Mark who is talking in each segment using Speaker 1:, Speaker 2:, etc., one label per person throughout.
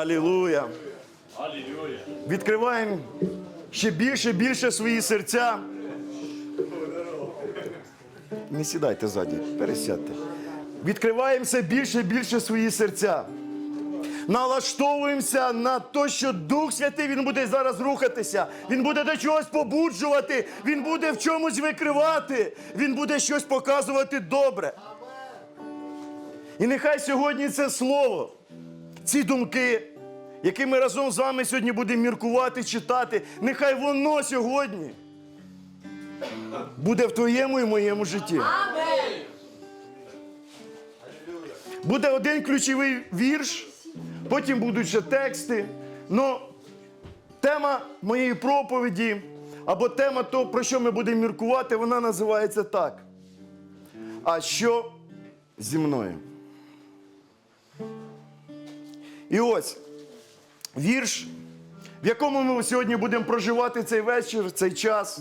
Speaker 1: Алілуя. Відкриваємо ще більше, більше свої серця. Не сідайте ззаді, пересядьте. Відкриваємо все більше, більше свої серця. Налаштовуємося на те, що Дух Святий Він буде зараз рухатися. Він буде до чогось побуджувати, він буде в чомусь викривати, він буде щось показувати добре. І нехай сьогодні це слово, ці думки, які ми разом з вами сьогодні будемо міркувати, читати, нехай воно сьогодні буде в твоєму і моєму житті. Буде один ключовий вірш, потім будуть ще тексти. Но тема моєї проповіді або тема того, про що ми будемо міркувати, вона називається так. А що зі мною? І ось вірш, в якому ми сьогодні будемо проживати цей вечір, цей час.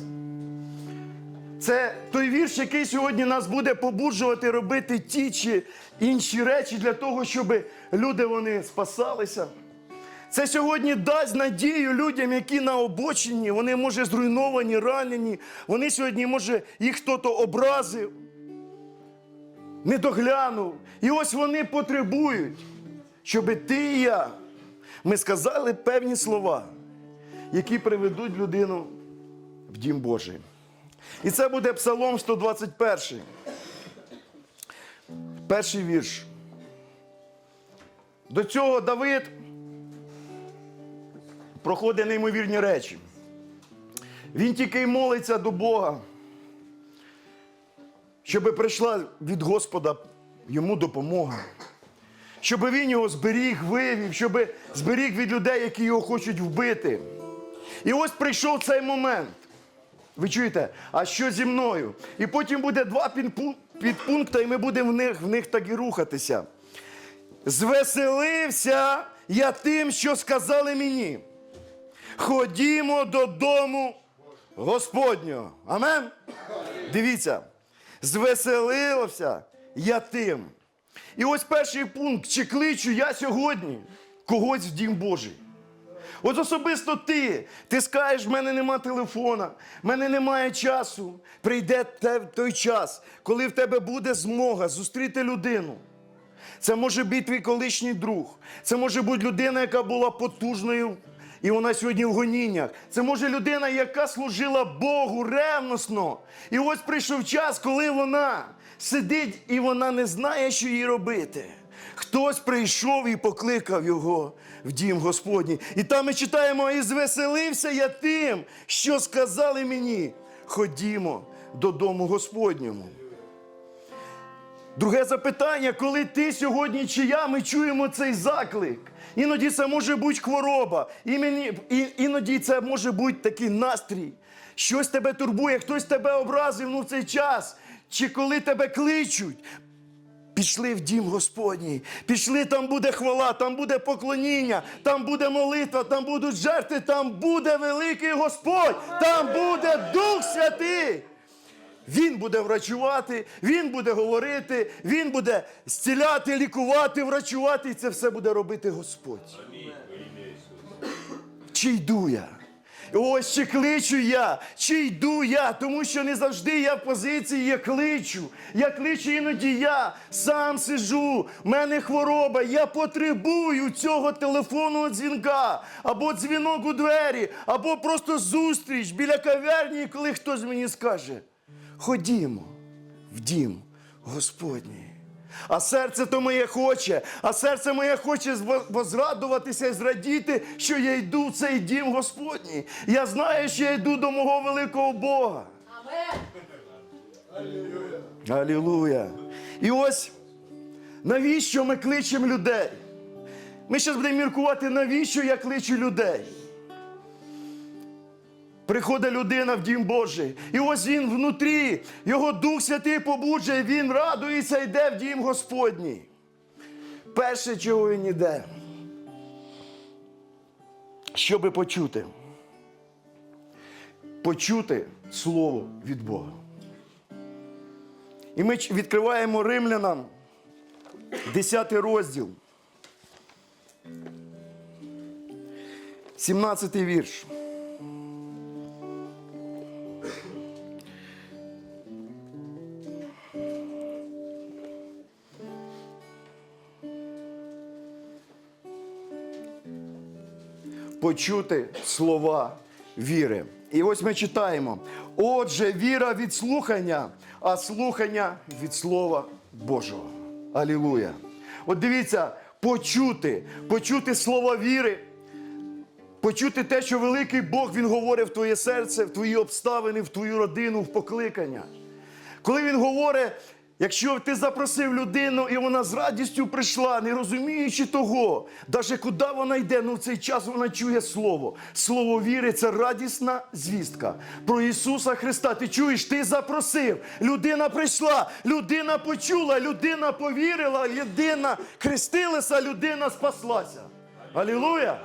Speaker 1: Це той вірш, який сьогодні нас буде побуджувати робити ті чи інші речі для того, щоб люди вони спасалися. Це сьогодні дасть надію людям, які на обочині, вони, може, зруйновані, ранені. Вони сьогодні, може, їх хтось образив, не доглянув. І ось вони потребують, щоб ти і я, ми сказали певні слова, які приведуть людину в дім Божий. І це буде Псалом 121. Перший вірш. До цього Давид проходить неймовірні речі. Він тільки й молиться до Бога, щоб прийшла від Господа йому допомога. Щоб він його зберіг, вивів, щоб зберіг від людей, які його хочуть вбити. І ось прийшов цей момент. Ви чуєте, а що зі мною? І потім буде два підпункти, і ми будемо в них, в них так і рухатися. Звеселився я тим, що сказали мені. Ходімо додому Господнього. Амен? Дивіться, звеселився я тим. І ось перший пункт: чи кличу я сьогодні когось в дім Божий. От особисто ти, ти скажеш, в мене нема телефона, в мене немає часу. Прийде той час, коли в тебе буде змога зустріти людину. Це може бути твій колишній друг. Це може бути людина, яка була потужною, і вона сьогодні в гоніннях. Це може людина, яка служила Богу ревносно. І ось прийшов час, коли вона сидить і вона не знає, що їй робити. Хтось прийшов і покликав його в дім Господній. І там ми читаємо: і звеселився я тим, що сказали мені: ходімо додому Господньому. Друге запитання, коли ти сьогодні чи я, ми чуємо цей заклик. Іноді це може бути хвороба, іноді це може бути такий настрій. Щось тебе турбує, хтось тебе образив ну, в цей час. Чи коли тебе кличуть, Пішли в дім Господній, пішли, там буде хвала, там буде поклоніння, там буде молитва, там будуть жертви, там буде великий Господь, там буде Дух Святий. Він буде врачувати, він буде говорити, він буде зціляти, лікувати, врачувати, і це все буде робити Господь. Чи йду я? Ось чи кличу я, чи йду я, тому що не завжди я в позиції я кличу. Я кличу іноді я сам сижу, в мене хвороба, я потребую цього телефонного дзвінка, або дзвінок у двері, або просто зустріч біля каверні, коли хтось мені скаже: ходімо в дім Господній. А серце то моє хоче, а серце моє хоче возрадуватися і зрадіти, що я йду в цей дім Господній. Я знаю, що я йду до мого великого Бога. Алілуя. І ось навіщо ми кличемо людей? Ми зараз будемо міркувати, навіщо я кличу людей. Приходить людина в дім Божий. І ось він внутрі, його Дух Святий побуджує, він радується, йде в дім Господній. Перше, чого він йде, щоби почути. Почути Слово від Бога. І ми відкриваємо римлянам 10 розділ. 17 вірш. Почути слова віри. І ось ми читаємо: отже, віра від слухання, а слухання від Слова Божого. Алілуя. От дивіться, почути, почути слова віри, почути те, що великий Бог Він говорить в твоє серце, в твої обставини, в твою родину, в покликання. Коли він говорить, якщо ти запросив людину і вона з радістю прийшла, не розуміючи того, навіть куди вона йде, ну в цей час вона чує слово. Слово віри це радісна звістка про Ісуса Христа. Ти чуєш, ти запросив. Людина прийшла, людина почула, людина повірила, людина хрестилася, людина спаслася. Алілуя!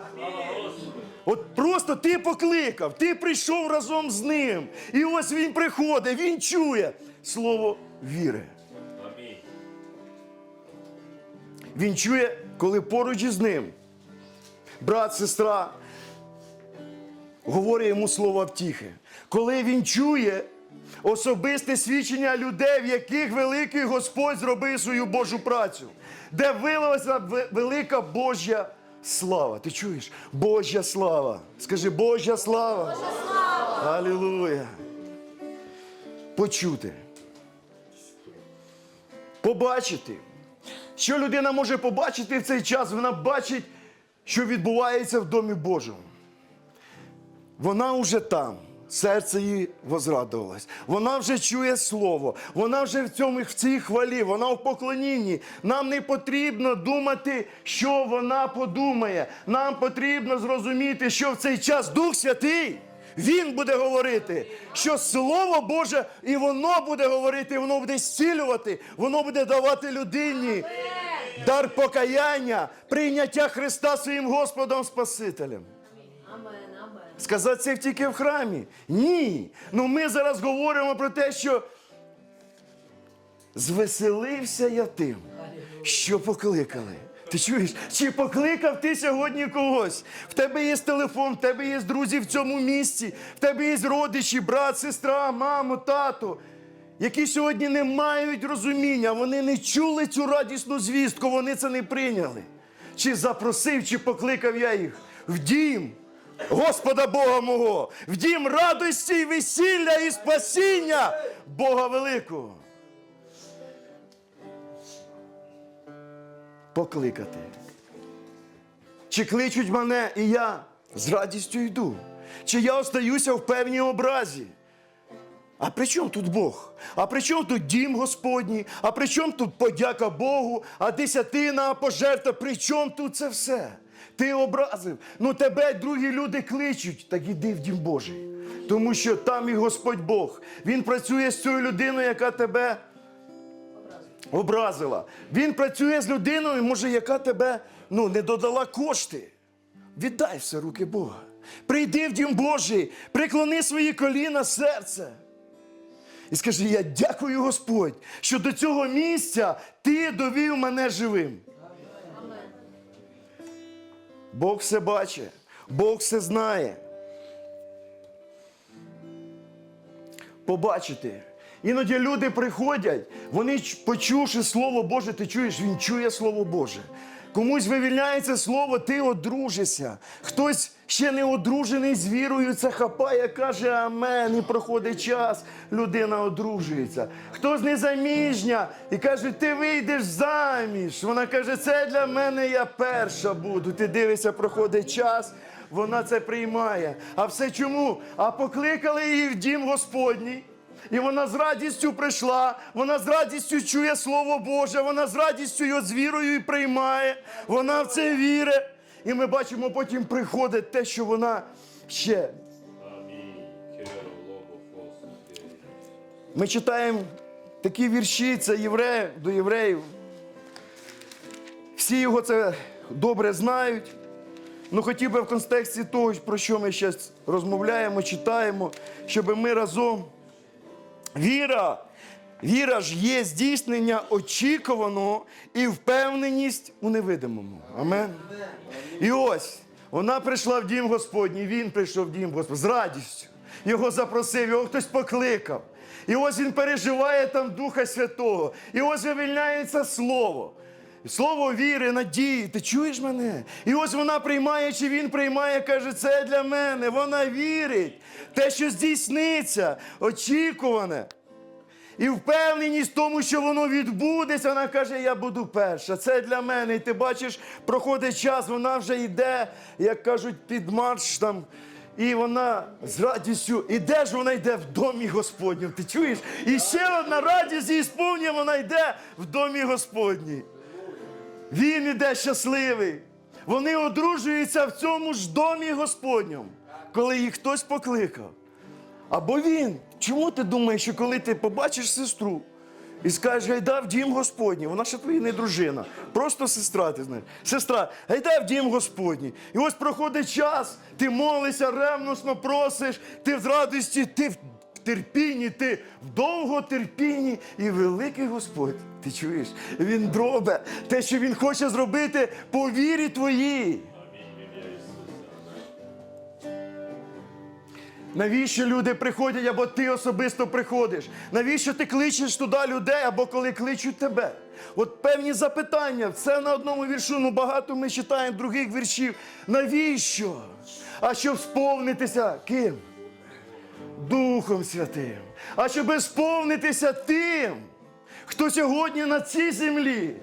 Speaker 1: От просто ти покликав, ти прийшов разом з ним. І ось він приходить, він чує слово віри. Він чує, коли поруч із ним брат, сестра говорить йому слово втіхи. Коли він чує особисте свідчення людей, в яких великий Господь зробив свою Божу працю, де вилилася велика Божа слава. Ти чуєш? Божа слава. Скажи Божа слава. Божа слава. Алілуя. Почути. Побачити. Що людина може побачити в цей час? Вона бачить, що відбувається в Домі Божому. Вона вже там. Серце її возрадувалось. Вона вже чує слово, вона вже в цьому в цій хвалі, вона в поклонінні. Нам не потрібно думати, що вона подумає. Нам потрібно зрозуміти, що в цей час Дух Святий. Він буде говорити, що Слово Боже, і воно буде говорити, і воно буде зцілювати, воно буде давати людині дар покаяння, прийняття Христа своїм Господом Спасителем. Сказати це тільки в храмі. Ні. Ну ми зараз говоримо про те, що звеселився я тим, що покликали. Ти чуєш? Чи покликав ти сьогодні когось? В тебе є телефон, в тебе є друзі в цьому місці, в тебе є родичі, брат, сестра, мамо, тато, які сьогодні не мають розуміння, вони не чули цю радісну звістку, вони це не прийняли. Чи запросив, чи покликав я їх в дім Господа Бога мого, в дім радості, весілля і спасіння Бога великого. Покликати. Чи кличуть мене, і я з радістю йду? Чи я остаюся в певній образі? А при чому тут Бог? А при чому тут дім Господній? А при чому тут подяка Богу, а десятина, а пожертва? При чому тут це все? Ти образив. Ну тебе другі люди кличуть, так іди в дім Божий. Тому що там і Господь Бог. Він працює з цією людиною, яка тебе образила. Він працює з людиною, може, яка тебе ну, не додала кошти. Віддай все руки Бога. Прийди в дім Божий, приклони свої коліна, серце. І скажи: я дякую Господь, що до цього місця ти довів мене живим. Бог все бачить, Бог все знає. Побачити. Іноді люди приходять, вони почувши Слово Боже, ти чуєш, він чує Слово Боже. Комусь вивільняється слово, ти одружишся. Хтось ще не одружений з вірою, це хапає, каже Амен. І проходить час, людина одружується. Хтось незаміжня і каже, ти вийдеш заміж. Вона каже, це для мене я перша буду. Ти дивишся, проходить час, вона це приймає. А все чому? А покликали її в дім Господній. І вона з радістю прийшла, вона з радістю чує Слово Боже, вона з радістю його з вірою і приймає, вона в це вірить. І ми бачимо, потім приходить те, що вона ще. Ми читаємо такі вірші, це євреї до євреїв. Всі його це добре знають. Ну, хотів би в контексті того, про що ми зараз розмовляємо, читаємо, щоб ми разом. Віра, віра ж є здійснення очікуваного і впевненість у невидимому. Амен. І ось Вона прийшла в дім Господній, він прийшов в дім Господній з радістю. Його запросив, його хтось покликав. І ось він переживає там Духа Святого. І ось вивільняється слово. Слово віри, надії. Ти чуєш мене? І ось вона приймає, чи він приймає, каже, це для мене. Вона вірить. Те, що здійсниться, очікуване. І впевненість в тому, що воно відбудеться, вона каже, я буду перша. Це для мене. І ти бачиш, проходить час, вона вже йде, як кажуть, під марш там. І вона з радістю, і де ж вона йде в домі Господнім? Ти чуєш? І ще одна радість і сповнює, вона йде в домі Господній. Він іде щасливий. Вони одружуються в цьому ж домі Господньому, коли їх хтось покликав. Або він. Чому ти думаєш, що коли ти побачиш сестру і скажеш, гайда в дім Господній, вона ще твоя не дружина, просто сестра, ти знаєш. Сестра, гайда в дім Господній. І ось проходить час, ти молишся, ревносно просиш, ти в радості, ти в терпінні, ти в довготерпінні. І великий Господь, ти чуєш, він дробе те, що він хоче зробити по вірі твоїй. Навіщо люди приходять, або ти особисто приходиш? Навіщо ти кличеш туди людей, або коли кличуть тебе? От певні запитання. Це на одному віршу, ну багато ми читаємо других віршів. Навіщо? А щоб сповнитися ким? Духом Святим. А щоб сповнитися тим, хто сьогодні на цій землі.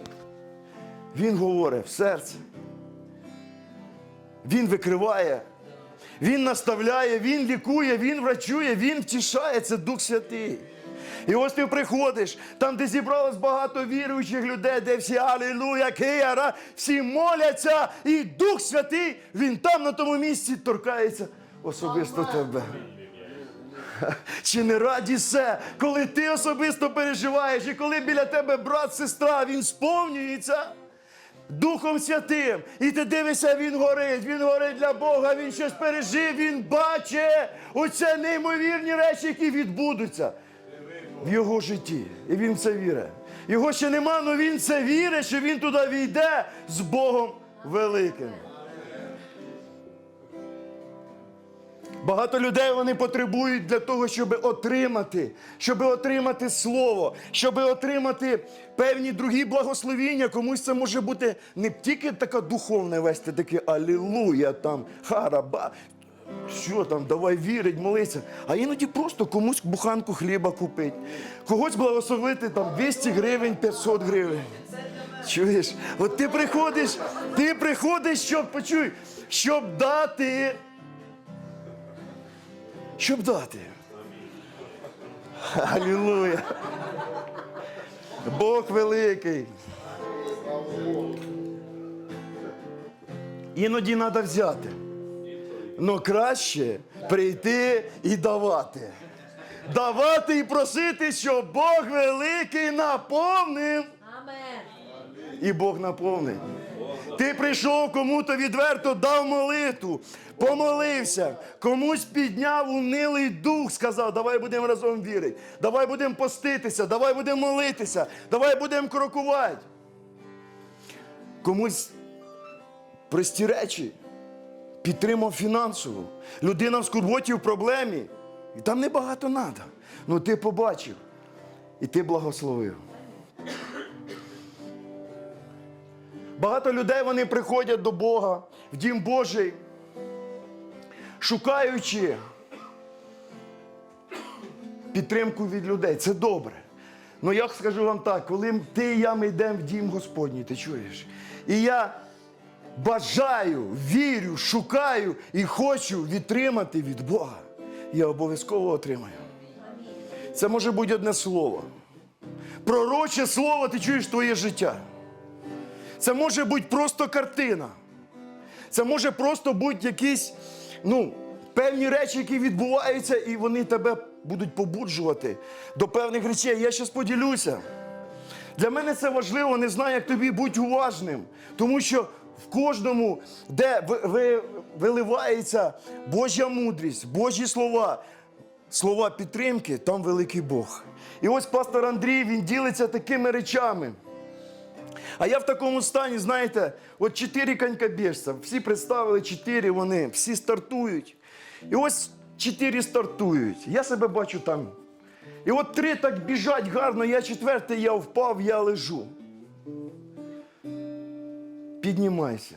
Speaker 1: Він говорить в серце. Він викриває. Він наставляє, Він лікує, Він врачує, Він втішає. Це Дух Святий. І ось ти приходиш, там, де зібралось багато віруючих людей, де всі Алілуя, Кияра, всі моляться, і Дух Святий, Він там на тому місці торкається особисто тебе. Чи не радість це, коли ти особисто переживаєш, і коли біля тебе брат, сестра, він сповнюється Духом Святим. І ти дивишся, він горить, він горить для Бога, він щось пережив, він бачить оце неймовірні речі, які відбудуться в його житті. І він в це вірить. Його ще нема, але він це вірить, що він туди війде з Богом великим. Багато людей вони потребують для того, щоб отримати, щоб отримати слово, щоб отримати певні другі благословіння. Комусь це може бути не тільки така духовна вести, таке алілуя, там, хараба. Що там, давай вірить, молиться. А іноді просто комусь буханку хліба купить. Когось благословити там 200 гривень, 500 гривень. Чуєш? От ти приходиш, ти приходиш, щоб почуй, щоб дати щоб дати. Алілуя. Бог великий. Іноді треба взяти. Ну краще прийти і давати. Давати і просити, щоб Бог великий наповнив.
Speaker 2: Амен.
Speaker 1: І Бог наповнить. Ти прийшов кому-то відверто дав молитву, помолився, комусь підняв унилий дух, сказав, давай будемо разом вірити, давай будемо поститися, давай будемо молитися, давай будемо крокувати. Комусь прості речі підтримав фінансово. Людина в скорботі в проблемі. І там небагато треба. Ну ти побачив і ти благословив. Багато людей вони приходять до Бога в дім Божий, шукаючи підтримку від людей. Це добре. Ну я скажу вам так, коли ти і я ми йдемо в дім Господній, ти чуєш? І я бажаю, вірю, шукаю і хочу відтримати від Бога. Я обов'язково отримаю. Це може бути одне слово. Пророче слово, ти чуєш твоє життя. Це може бути просто картина. Це може просто бути якісь ну, певні речі, які відбуваються, і вони тебе будуть побуджувати до певних речей. Я зараз поділюся. Для мене це важливо, не знаю, як тобі бути уважним. Тому що в кожному, де ви- ви- виливається Божа мудрість, Божі слова, слова підтримки, там великий Бог. І ось пастор Андрій він ділиться такими речами. А я в такому стані, знаєте, от чотири конькобіжця, всі представили чотири, вони всі стартують. І ось чотири стартують. Я себе бачу там. І от три так біжать гарно, я четвертий, я впав, я лежу. Піднімайся.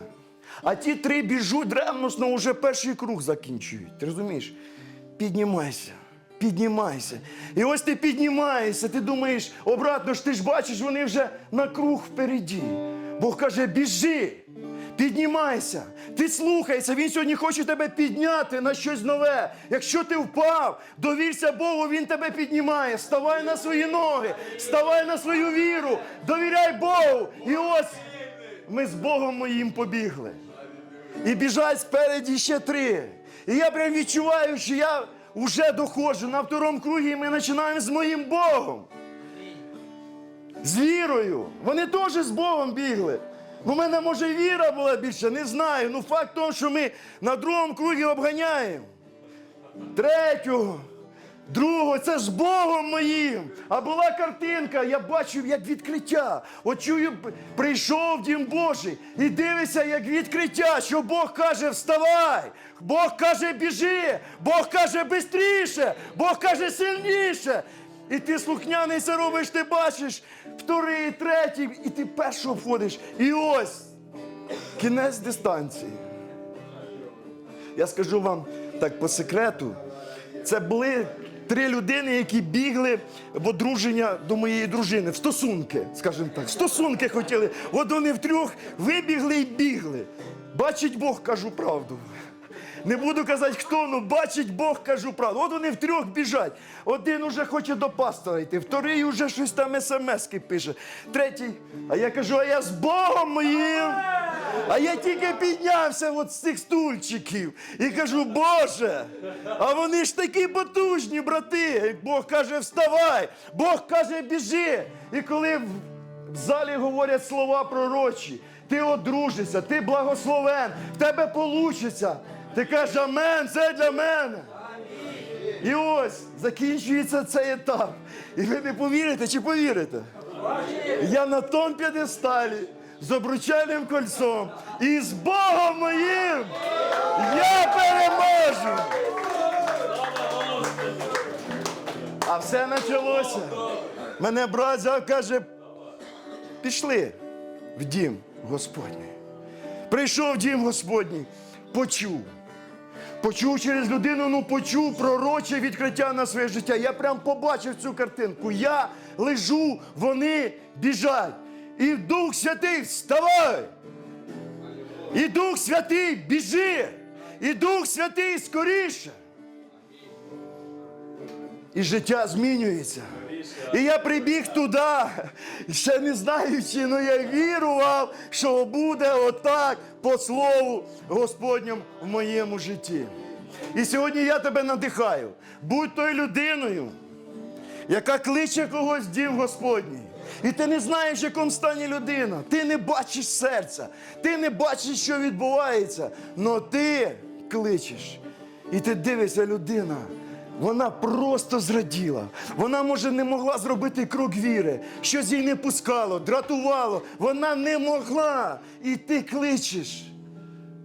Speaker 1: А ті три біжуть ревносно, вже перший круг закінчують. Ти розумієш? Піднімайся, піднімайся. І ось ти піднімаєшся, ти думаєш, обратно ж ти ж бачиш, вони вже на круг впереді. Бог каже, біжи, піднімайся, ти слухайся, він сьогодні хоче тебе підняти на щось нове. Якщо ти впав, довірся Богу, Він тебе піднімає. Ставай на свої ноги, ставай на свою віру, довіряй Богу. І ось ми з Богом моїм побігли. І біжать спереді ще три. І я прям відчуваю, що я вже доходжу на второму кругі, і ми починаємо з моїм Богом. З вірою. Вони теж з Богом бігли. У мене, може, віра була більше, не знаю. Ну факт того, що ми на другому кругі обганяємо. Третього, другого, це з Богом моїм. А була картинка, я бачив як відкриття. От чую, прийшов Дім Божий і дивишся, як відкриття, що Бог каже, вставай, Бог каже, біжи, Бог каже, бистріше, Бог каже, сильніше. І ти слухняний це робиш, ти бачиш, вторий, третій, і ти перший обходиш. І ось кінець дистанції. Я скажу вам так по секрету. Це були три людини, які бігли в одруження до моєї дружини, в стосунки, скажімо так. В стосунки хотіли. От вони втрьох вибігли і бігли. Бачить Бог, кажу правду. Не буду казати, хто, ну бачить Бог, кажу правду. От вони втрьох біжать. Один уже хоче до пастора йти, вторий уже щось там смски пише. Третій, а я кажу, а я з Богом моїм. А я тільки піднявся от з цих стульчиків і кажу, Боже, а вони ж такі потужні, брати. Бог каже, вставай, Бог каже, біжи. І коли в залі говорять слова пророчі, ти одружишся, ти благословен, в тебе получиться. Ти кажеш, амен, це для мене. І ось закінчується цей етап. І ви не повірите чи повірите? Я на том п'єдесталі з обручальним кольцом і з Богом моїм я переможу. А все почалося. Мене брат взяв, каже, пішли в дім Господній. Прийшов в дім Господній, почув. Почув через людину, ну почув пророче відкриття на своє життя. Я прям побачив цю картинку. Я лежу, вони біжать. І Дух Святий вставай! І Дух Святий біжи! І Дух Святий скоріше! І життя змінюється. І я прибіг туди, ще не знаючи, але я вірував, що буде отак по слову Господньому в моєму житті. І сьогодні я тебе надихаю. Будь тою людиною, яка кличе когось в дім Господній. І ти не знаєш, в якому стані людина. Ти не бачиш серця, ти не бачиш, що відбувається. але ти кличеш. І ти дивишся, людина. Вона просто зраділа. Вона, може, не могла зробити крок віри. Щось їй не пускало, дратувало. Вона не могла. І ти кличеш.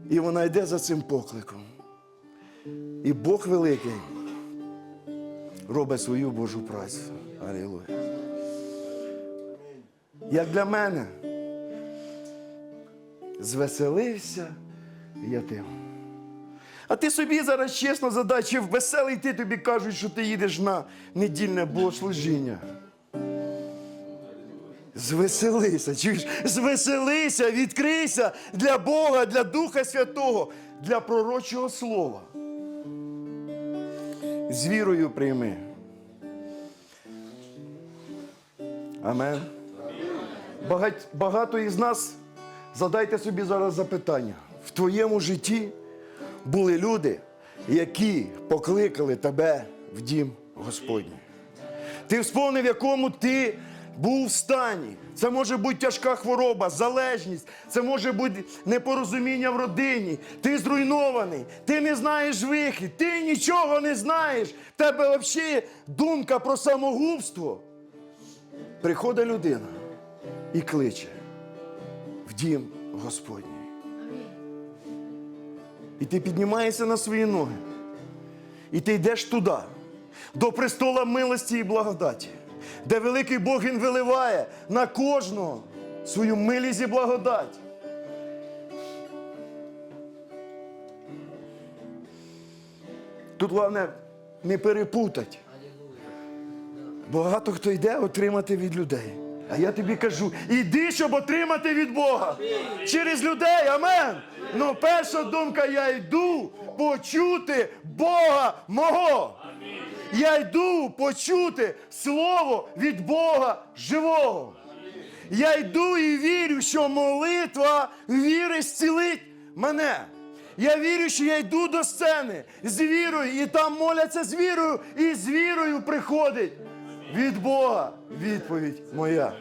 Speaker 1: І вона йде за цим покликом. І Бог великий робить свою Божу працю. Алілуя. Як для мене, звеселився я тим. А ти собі зараз чесно задай, веселий ти тобі кажуть, що ти їдеш на недільне богослужіння. Звеселися, чуєш? Звеселися, відкрийся для Бога, для Духа Святого, для пророчого слова. З вірою прийми. Амен. Багать- Багато із нас задайте собі зараз запитання. В твоєму житті були люди, які покликали тебе в дім Господній. Ти вспомнив, в якому ти був в стані. Це може бути тяжка хвороба, залежність, це може бути непорозуміння в родині. Ти зруйнований, ти не знаєш вихід, ти нічого не знаєш. В тебе взагалі думка про самогубство. Приходить людина і кличе. в дім Господній. І ти піднімаєшся на свої ноги. І ти йдеш туди, до престола милості і благодаті, де великий Бог Він виливає на кожного свою милість і благодать. Тут головне не перепутати. Багато хто йде отримати від людей. А я тобі кажу, іди, щоб отримати від Бога. Через людей, амен. Ну, перша думка, я йду почути Бога мого. Я йду почути слово від Бога живого. Я йду і вірю, що молитва віри зцілить мене. Я вірю, що я йду до сцени з вірою, і там моляться з вірою, і з вірою приходить від Бога відповідь моя.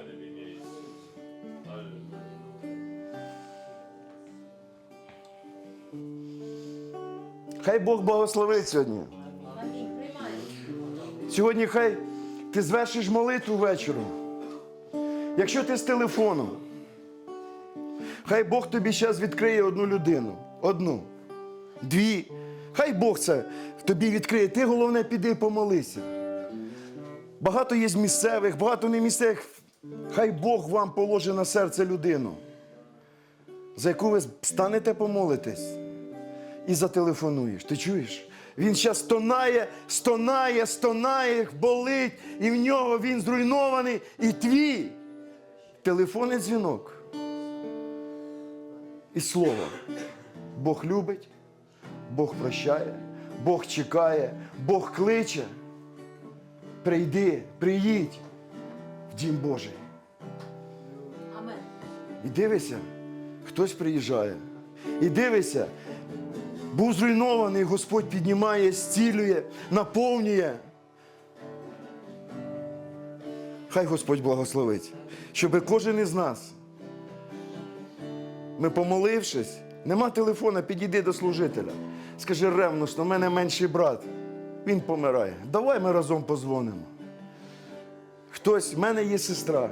Speaker 1: Хай Бог благословить сьогодні. Сьогодні хай ти звершиш молитву вечором. Якщо ти з телефоном, хай Бог тобі зараз відкриє одну людину. Одну, дві. Хай Бог це тобі відкриє. Ти головне піди помолися. Багато є місцевих, багато не місцевих. Хай Бог вам положить на серце людину, за яку ви станете помолитись і зателефонуєш. Ти чуєш? Він зараз стонає, стонає, стонає, болить, і в нього він зруйнований. І твій телефонний дзвінок. І слово. Бог любить, Бог прощає, Бог чекає, Бог кличе. Прийди, приїдь в дім Божий.
Speaker 2: Амен.
Speaker 1: І дивися, хтось приїжджає. І дивися, був зруйнований, Господь піднімає, зцілює, наповнює. Хай Господь благословить, щоб кожен із нас, ми помолившись, нема телефона, підійди до служителя. Скажи ревностно, в мене менший брат, він помирає. Давай ми разом позвонимо. Хтось, в мене є сестра.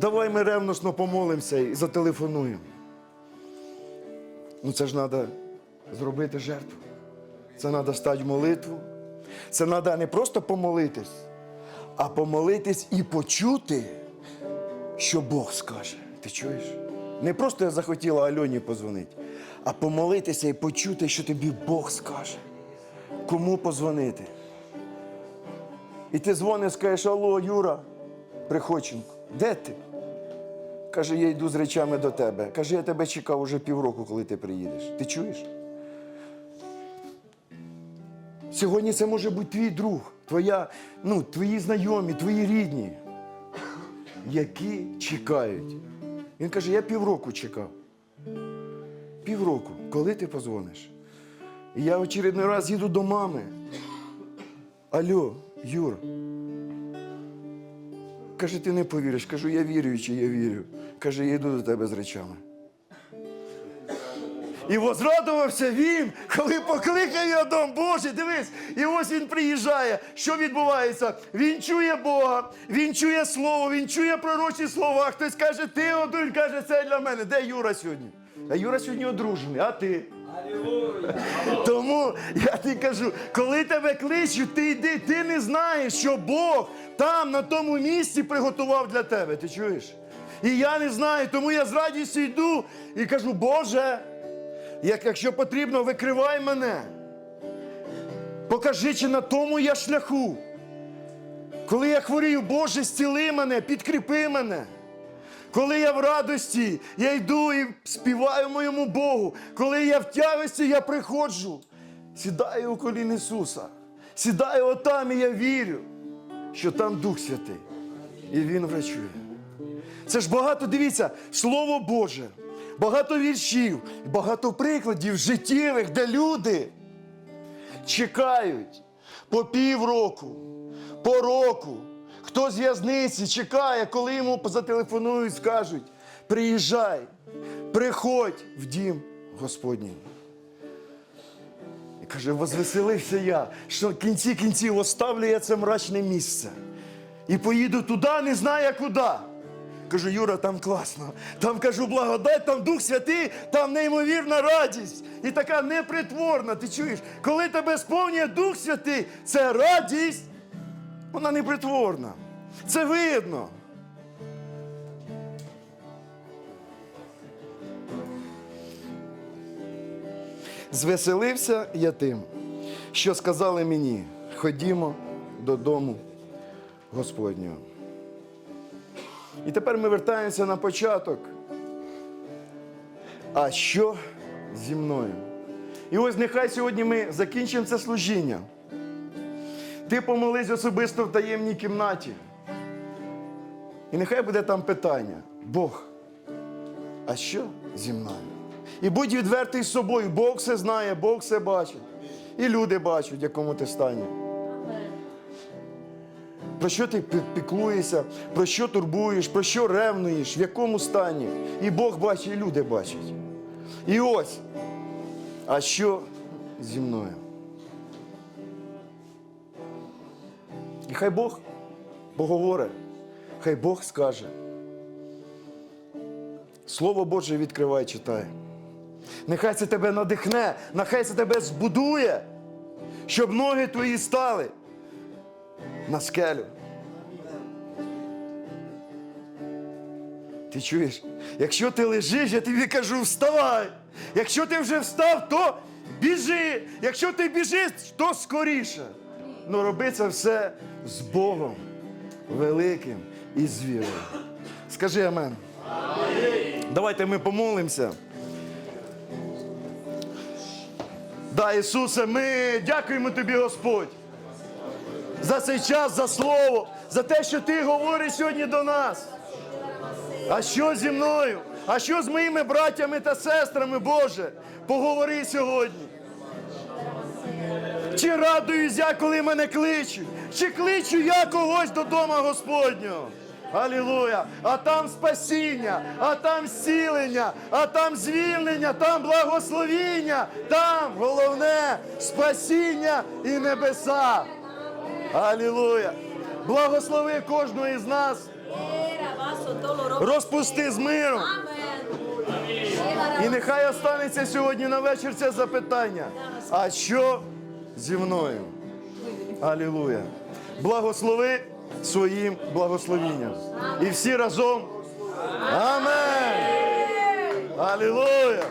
Speaker 1: Давай ми ревносно помолимося і зателефонуємо. Ну це ж треба зробити жертву. Це треба стати в молитву. Це треба не просто помолитись, а помолитись і почути, що Бог скаже. Ти чуєш? Не просто я захотіла Альоні позвонити, а помолитися і почути, що тобі Бог скаже. Кому позвонити? І ти дзвониш, скажеш, алло, Юра, Приходченко, де ти? Каже, я йду з речами до тебе. Каже, я тебе чекав уже півроку, коли ти приїдеш. Ти чуєш? Сьогодні це може бути твій друг, твоя, ну, твої знайомі, твої рідні, які чекають. Він каже, я півроку чекав. Півроку, коли ти позвониш? І я в очередний раз їду до мами. Алло, Юр. Каже, ти не повіриш. Кажу, я віруючий, я вірю. Каже, я йду до тебе з речами. І возрадувався він, коли покликав його дом Божий. Дивись, і ось він приїжджає. Що відбувається? Він чує Бога, він чує слово, він чує пророчі слова. Хтось каже, ти один каже, це для мене. Де Юра сьогодні? А Юра сьогодні одружений, а ти? Тому я тобі кажу, коли тебе кличуть, ти йди, ти не знаєш, що Бог там, на тому місці, приготував для тебе. Ти чуєш? І я не знаю, тому я з радістю йду і кажу, Боже, як, якщо потрібно, викривай мене. Покажи, чи на тому я шляху. Коли я хворію, Боже, зціли мене, підкріпи мене. Коли я в радості, я йду і співаю моєму Богу. Коли я в тявості, я приходжу, сідаю у колін Ісуса. Сідаю отам, і я вірю, що там Дух Святий. І Він врачує. Це ж багато, дивіться, Слово Боже, багато віршів, багато прикладів життєвих, де люди чекають по півроку, по року. Хто з в'язниці чекає, коли йому зателефонують, скажуть: приїжджай, приходь в дім Господній. І каже, возвеселився я, що в кінці кінців оставлю я це мрачне місце. І поїду туди, не знаю куди. Кажу, Юра, там класно. Там кажу, благодать, там Дух Святий, там неймовірна радість. І така непритворна. Ти чуєш? Коли тебе сповнює Дух Святий, це радість. Вона непритворна. Це видно. Звеселився я тим, що сказали мені, ходімо додому Господнього. І тепер ми вертаємося на початок. А що зі мною? І ось нехай сьогодні ми закінчимо це служіння. Ти помолись особисто в таємній кімнаті. І нехай буде там питання: Бог, а що зі мною? І будь відвертий з собою. Бог все знає, Бог все бачить. І люди бачать, в якому ти стані. Про що ти піклуєшся, про що турбуєш, про що ревнуєш, в якому стані. І Бог бачить, і люди бачать. І ось. А що зі мною? І хай Бог поговорить, хай Бог скаже. Слово Боже відкривай, читай. Нехай це тебе надихне, нехай це тебе збудує, щоб ноги твої стали на скелю. Ти чуєш? Якщо ти лежиш, я тобі кажу, вставай. Якщо ти вже встав, то біжи. Якщо ти біжиш, то скоріше. Ну роби це все з Богом великим і з вірою. Скажи амен. Давайте ми помолимося. Да, Ісусе, ми дякуємо тобі, Господь за цей час, за слово, за те, що ти говориш сьогодні до нас. А що зі мною? А що з моїми братями та сестрами, Боже? Поговори сьогодні. Чи радуюсь я, коли мене кличуть? Чи кличу я когось додому Господнього? Алілуя! А там спасіння, а там зцілення, а там звільнення, там благословіння, там головне спасіння і небеса. Алілуя! Благослови кожного із нас, розпусти з миром. І нехай останеться сьогодні на вечір це запитання. А що зі мною? Алілуя. Благослови своїм благословінням. І всі разом. Амен. Алілуя.